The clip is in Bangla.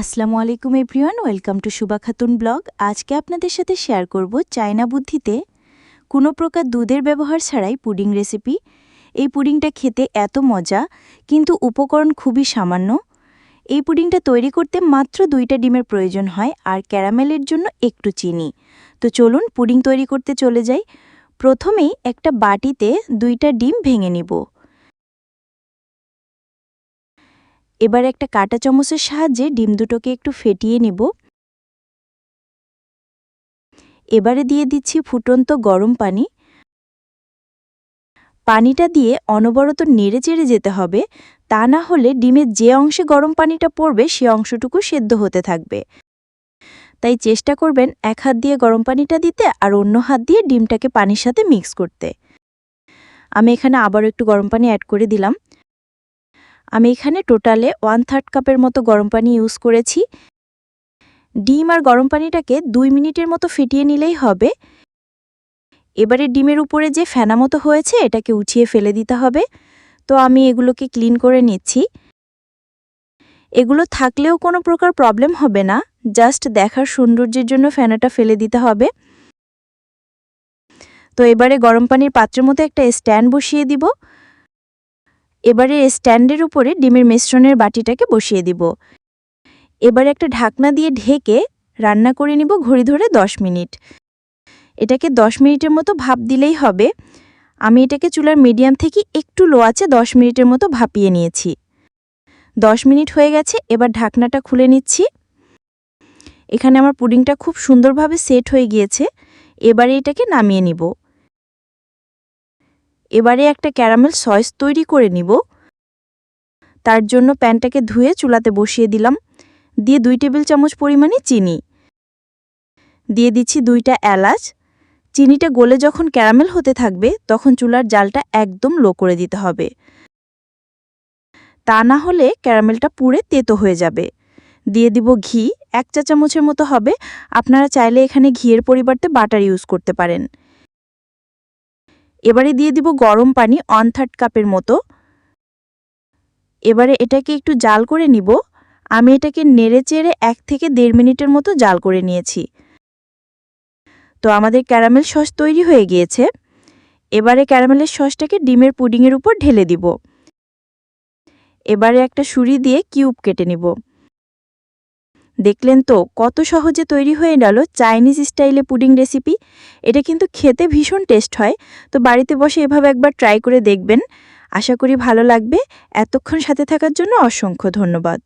আসসালামু আলাইকুম everyone, welcome to Suba Khatun blog. আজকে আপনাদের সাথে শেয়ার করব চায়না বুদ্ধিতে কোনো প্রকার দুধের ব্যবহার ছাড়াই পুডিং রেসিপি। এই পুডিংটা খেতে এত মজা, কিন্তু উপকরণ খুবই সামান্য। এই পুডিংটা তৈরি করতে মাত্র দুইটা ডিমের প্রয়োজন হয় আর ক্যারামেলের জন্য একটু চিনি। তো চলুন পুডিং তৈরি করতে চলে যাই। প্রথমেই একটা বাটিতে দুইটা ডিম ভেঙে নিব। এবার একটা কাঁটা চামচের সাহায্যে ডিম দুটোকে একটু ফেটিয়ে নিব। এবারে দিয়ে দিচ্ছি ফুটন্ত গরম পানি। পানিটা দিয়ে অনবরত নেড়ে চেড়ে যেতে হবে, তা না হলে ডিমের যে অংশে গরম পানিটা পড়বে সে অংশটুকু সেদ্ধ হতে থাকবে। তাই চেষ্টা করবেন এক হাত দিয়ে গরম পানিটা দিতে আর অন্য হাত দিয়ে ডিমটাকে পানির সাথে মিক্স করতে। আমি এখানে আবারও একটু গরম পানি অ্যাড করে দিলাম। আমি এখানে টোটালে ওয়ান থার্ড কাপের মতো গরম পানি ইউজ করেছি। ডিম আর গরম পানিটাকে দুই মিনিটের মতো ফিটিয়ে নিলেই হবে। এবারে ডিমের উপরে যে ফেনা মতো হয়েছে, এটাকে উঠিয়ে ফেলে দিতে হবে। তো আমি এগুলোকে ক্লিন করে নিচ্ছি। এগুলো থাকলেও কোনো প্রকার প্রবলেম হবে না। জাস্ট দেখার সৌন্দর্যের জন্য ফেনাটা ফেলে দিতে হবে। তো এবারে গরম পানির পাত্রের মতো একটা স্ট্যান্ড বসিয়ে দিব। এবারে স্ট্যান্ডের উপরে ডিমের মিশ্রণের বাটিটাকে বসিয়ে দিব। এবারে একটা ঢাকনা দিয়ে ঢেকে রান্না করে নিব ঘড়ি ধরে 10 মিনিট। এটাকে 10 মিনিটের মতো ভাপ দিলেই হবে। আমি এটাকে চুলার মিডিয়াম থেকে একটু লো আছে 10 মিনিটের মতো ভাপিয়ে নিয়েছি। 10 মিনিট হয়ে গেছে, এবার ঢাকনাটা খুলে নিচ্ছি। এখানে আমার পুডিংটা খুব সুন্দরভাবে সেট হয়ে গিয়েছে। এবারে এটাকে নামিয়ে নিব। এবারে একটা ক্যারামেল সস তৈরি করে নিব। তার জন্য প্যানটাকে ধুয়ে চুলাতে বসিয়ে দিলাম। দিয়ে দুই টেবিল চামচ পরিমাণে চিনি। দিয়ে দিচ্ছি দুইটা এলাচ। চিনিটা গলে যখন ক্যারামেল হতে থাকবে, তখন চুলার জালটা একদম লো করে দিতে হবে। তা না হলে ক্যারামেলটা পুড়ে তেতো হয়ে যাবে। দিয়ে দিব ঘি। এক চা চামচের মতো হবে। আপনারা চাইলে এখানে ঘিয়ের পরিবর্তে বাটার ইউজ করতে পারেন। এবারে দিয়ে দিব গরম পানি ওয়ান থার্ড কাপের মতো। এবারে এটাকে একটু জাল করে নিব। আমি এটাকে নেড়ে চেড়ে এক থেকে দেড় মিনিটের মতো জাল করে নিয়েছি। তো আমাদের ক্যারামেল সস তৈরি হয়ে গিয়েছে। এবারে ক্যারামেলের সসটাকে ডিমের পুডিংয়ের উপর ঢেলে দিব। এবারে একটা ছুরি দিয়ে কিউব কেটে নিব। দেখলেন তো কত সহজে তৈরি হয়ে গেল চাইনিজ স্টাইলে পুডিং রেসিপি। এটা কিন্তু খেতে ভীষণ টেস্ট হয়। তো বাড়িতে বসে এভাবে একবার ট্রাই করে দেখবেন। আশা করি ভালো লাগবে। এতক্ষণ সাথে থাকার জন্য অসংখ্য ধন্যবাদ।